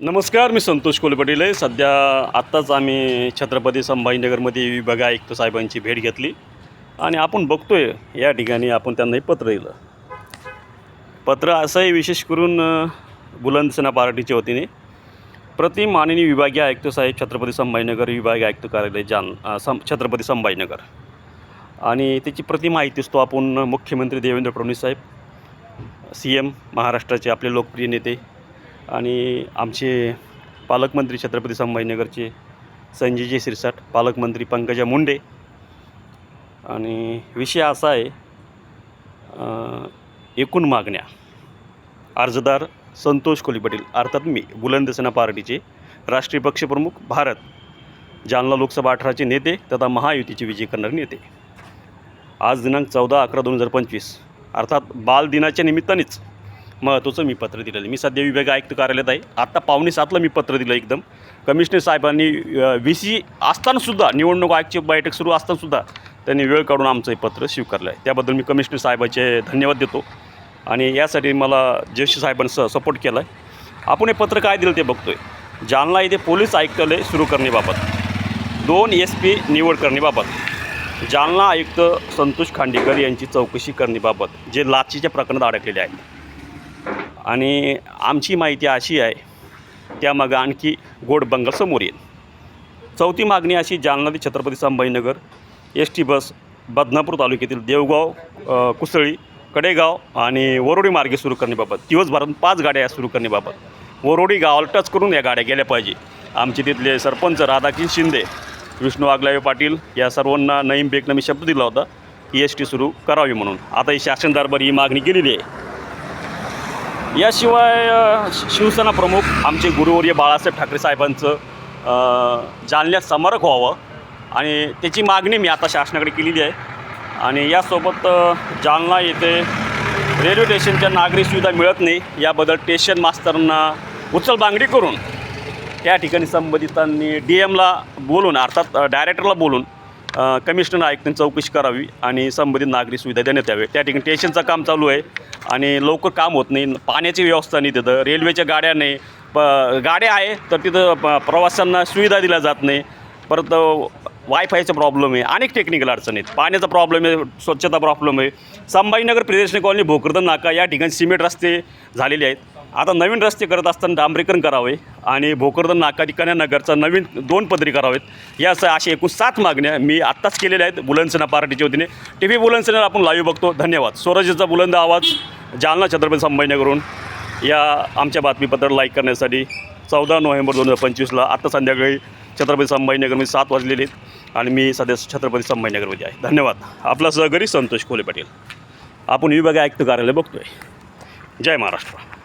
नमस्कार मी संतोष कोलपटीले. आहे सध्या आत्ताच आम्ही छत्रपती संभाजीनगरमध्ये विभाग आयुक्त साहेबांची भेट घेतली. आणि आपण बघतोय या ठिकाणी आपण त्यांना हे पत्र दिलं. पत्र असंही विशेष करून अ, बुलंद सेना पार्टीच्या वतीने. प्रति माननीय विभागीय आयुक्त साहेब छत्रपती संभाजीनगर विभागीय आयुक्त कार्यालय जान सं छत्रपती संभाजीनगर. आणि त्याची प्रति माहिती असतो आपण मुख्यमंत्री देवेंद्र फडणवीस साहेब सी एम महाराष्ट्राचे आपले लोकप्रिय नेते. आणि आमचे पालकमंत्री छत्रपती संभाजीनगरचे संजयजी सिरसाट पालकमंत्री पंकजा मुंडे. आणि विषय असा आहे एकूण मागण्या. अर्जदार संतोष कोली पाटील अर्थात मी बुलंद सेना पार्टीचे राष्ट्रीय पक्षप्रमुख भारत जालना लोकसभा अठराचे नेते तथा महायुतीचे विजय करणारे नेते. आज दिनांक चौदा अकरा दोन हजार पंचवीस अर्थात बाल दिनाच्या निमित्तानेच महत्त्वाचं मी पत्र दिलेलं आहे. मी सध्या विभाग आयुक्त कार्यालयात आहे. आत्ता पावणे सातला मी पत्र दिलं एकदम. कमिशनर साहेबांनी व्ही सी असतानासुद्धा निवडणूक आयोगची बैठक सुरू असतानासुद्धा त्यांनी वेळ काढून आमचं हे पत्र स्वीकारलं आहे. त्याबद्दल मी कमिशनर साहेबाचे धन्यवाद देतो. आणि यासाठी मला ज्येष्ठ साहेबांसह सपोर्ट केला आहे. आपण हे पत्र काय दिलं ते बघतो आहे जालना येथे पोलीस आयुक्तालय सुरू करण्याबाबत. दोन एस पी निवड करण्याबाबत. जालना आयुक्त संतोष खांडेकर यांची चौकशी करण्याबाबत. जे लाचीच्या प्रकरणात अडकलेले आहेत. आणि आमची माहिती अशी आहे त्यामागं आणखी गोड बंगल समोर येईल. चौथी मागणी अशी जालना ते Chhatrapati Sambhajinagar S T bus Badnapur तालुक्यातील देवगाव कुसळी कडेगाव आणि वरोडी मार्गे सुरू करण्याबाबत दिवसभरात पाच गाड्या सुरू करण्याबाबत वरोडी गावाला टच करून या गाड्या गेल्या पाहिजे. आमचे तिथले सरपंच राधाकिन शिंदे विष्णू आगलावे पाटील या सर्वांना नईम बेकनं मी शब्द दिला होता की एस टी सुरू करावी म्हणून. आता ही शासन दरबार ही मागणी केलेली आहे. याशिवाय शि- शिवसेना प्रमुख आमचे गुरुवर्य बाळासाहेब ठाकरे साहेबांचं जालन्यात स्मारक व्हावं. आणि त्याची मागणी मी आता शासनाकडे केलेली आहे. आणि यासोबत जालना येथे रेल्वे स्टेशनच्या नागरी सुविधा मिळत नाही. याबद्दल स्टेशन मास्तरांना उचलबांगडी करून त्या ठिकाणी संबंधितांनी डी एमला बोलून अर्थात डायरेक्टरला बोलून कमिशनर आयुक्तांनी चौकशी करावी आणि संबंधित नागरी सुविधा देण्यात यावे. त्या ठिकाणी स्टेशनचं काम चालू आहे आणि लवकर काम होत नाही. पाण्याची व्यवस्था नाही तिथं. रेल्वेच्या गाड्या नाही. प गाड्या आहे तर तिथं प प्रवाशांना सुविधा दिल्या जात नाही. परत वायफायचा प्रॉब्लेम आहे. अनेक टेक्निकल अडचणी आहेत. पाण्याचा प्रॉब्लेम आहे स्वच्छता प्रॉब्लेम आहे. संभाजीनगर प्रियदर्शनी कॉलनी भोकरदन नाका या ठिकाणी सिमेंट रस्ते झालेले आहेत. आता नवीन रस्ते करत असताना डांबरीकरण करावे आणि भोकरदन नाका नगरचा नवीन दोन पदरी करावेत. या स- अशा एकूण सात मागण्या मी आत्ताच केलेल्या आहेत. बुलंदसेना पार्टीच्या वतीने टी व्ही बुलंदसेना आपण लाईव्ह बघतो. धन्यवाद. स्वराज्याचा बुलंद आवाज जालना छत्रपती संभाजीनगरहून. या आमच्या बातमीपत्र लाईक करण्यासाठी चौदा नोव्हेंबर दोन हजार पंचवीसला आत्ता संध्याकाळी छत्रपती संभाजीनगरमध्ये सात वाजलेले आहेत आणि मी सध्या छत्रपती संभाजीनगरमध्ये आहे. धन्यवाद. आपला सहकारी संतोष खोले पाटील. आपण विभाग आयुक्त कार्यालय बघतोय. जय महाराष्ट्र.